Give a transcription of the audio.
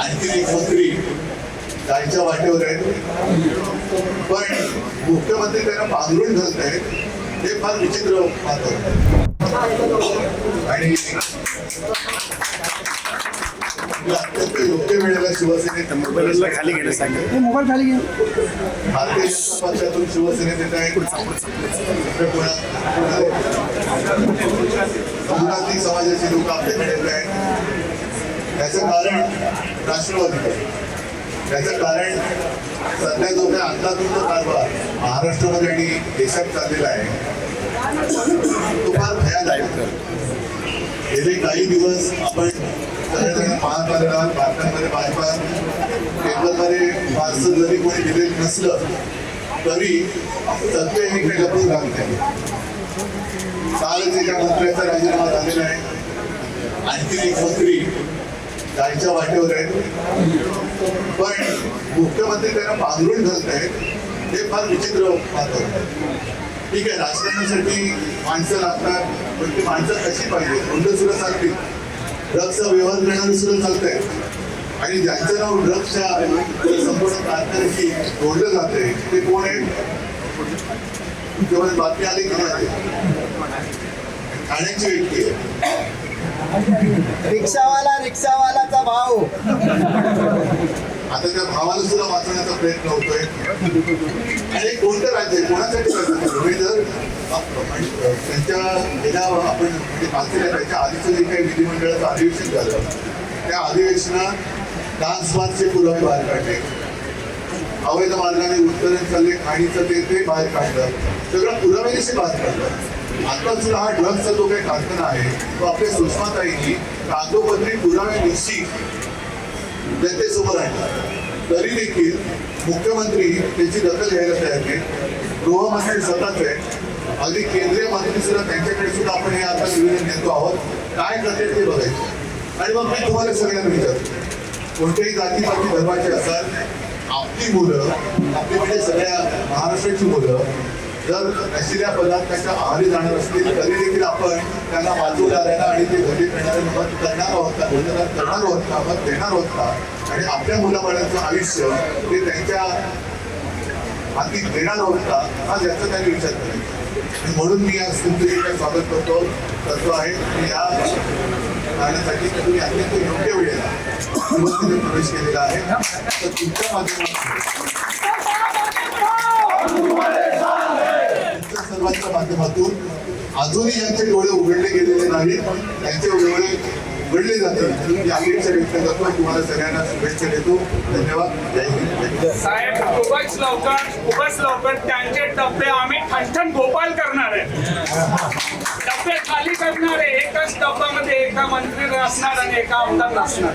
आणखी एक मंत्री. जायच्या वाटेवर आहेत. पण मुख्यमंत्री त्यांना पांघरून घालत आहेत. हे फार विचित्र वाटतं आणि अत्यंत योग्य वेळेला शिवसेनेत खाली घेणं सांगा. मोबाईल खाली घे भारतीय जनता पक्षातून शिवसेनेत येत आहेत. बहुजाती समाजाची लोक आपल्याकडे येत आहेत. त्याचं कारण राष्ट्रवादी त्याचं कारण सध्या जो काही अंदाधुंद कारभार महाराष्ट्रामध्ये आणि देशात चाललेला आहे तो फार भयादायक गेले काही दिवस आपण सगळेजण पाहत आलेला बातम्यांमध्ये भाजपा पेपरमध्ये फारसं जरी कोणी दिलेलं नसलं तरी सत्य हे इकडे लपून राहते कालच एका मंत्र्याचा राजीनामा झालेला आहे. आणखी एक मंत्री गायच्या वाटेवर आहेत. पण मुख्यमंत्री त्यांना पांघरून घालत आहेत. ते फार विचित्र वाटतं ठीक आहे राजकारणासाठी माणसं लागतात पण ती माणसं कशी पाहिजे? कोणतं सुद्धा चालतील. ड्रग्सचा व्यवहार करणारे सुद्धा चालत आहेत आणि ज्यांचं नाव ड्रग्सच्या संपूर्ण कारखान्याशी जोडलं आहे ते कोण आहेत? जेव्हा बातमी आली की नाही ठाण्याची व्यक्ती आहे. रिक्षावाला रिक्षावालाचा भाव आता त्या भावाला सुद्धा वाचवण्याचा प्रयत्न होतोय. आणि कोणतं राज्य कोणासाठी प्रयत्न जर म्हणजे, त्यांच्या गेल्या आपण म्हणजे वाचलेल्या त्याच्या आधीचं जे काही विधिमंडळाचं अधिवेशन झालं त्या अधिवेशनात डान्स बारचे पुरावे बाहेर काढले. अवैध मार्गाने उत्तरण चालले खाणीचं ते ते बाहेर काढलं. सगळं पुराव्यानिशी बाहेर काढलं. आता सुद्धा हा ड्रग्सचा जो काही कारखाना आहे तो आपल्या सुषमाताईंनी कागदोपत्री पुराव्यानिशी जनतेसमोर आणला. तरी देखील मुख्यमंत्री त्याची दखल घ्यायला तयार नाहीत गृहमंत्री स्वतःच आहे अगदी केंद्रीय मंत्री सुद्धा त्यांच्याकडे सुद्धा आपण हे आता निवेदन देतो आहोत. काय करते ते बघायचं. आणि मग मी तुम्हाला सगळ्यांना विचारतो. कोणत्याही जाती धर्माचे असाल आपली मुलं आपल्याकडे सगळ्या महाराष्ट्राची मुलं. जर नशिल्या पदार्थाच्या आहारी जाणार असतील तरी देखील आपण त्यांना ना आणि ते घरी करणाऱ्यांना मत करणार आहोत का? मतदान करणार आहोत का? मत देणार आहोत का? आणि आपल्या मुलाबाळांचं आयुष्य ते त्यांच्या हाती देणार आहोत का? हा ज्याचा त्यांनी विचार करायचा. म्हणून मी आज तुमचं स्वागत करतो करतो आहे. की या गाण्यासाठी तुम्ही अत्यंत योग्य वेळेला प्रवेश केलेला आहे. तर तुमच्या माध्यमातून तुमच्या सर्वांच्या माध्यमातून अजूनही यांचे डोळे उघडले गेलेले नाहीत. त्यांचे डोळे उघडले जातील ही अपेक्षा व्यक्त करतो तुम्हाला सगळ्यांना शुभेच्छा देतो. धन्यवाद. जय हिंद. जय हिंद. साहेब खूपच लवकर खूपच लवकर त्यांचे डबे आम्ही ठणठण गोपाल करणार आहे. डबे खाली करणार आहे. एकाच डब्यामध्ये एका मंत्री असणार आणि एका आमदार नसणार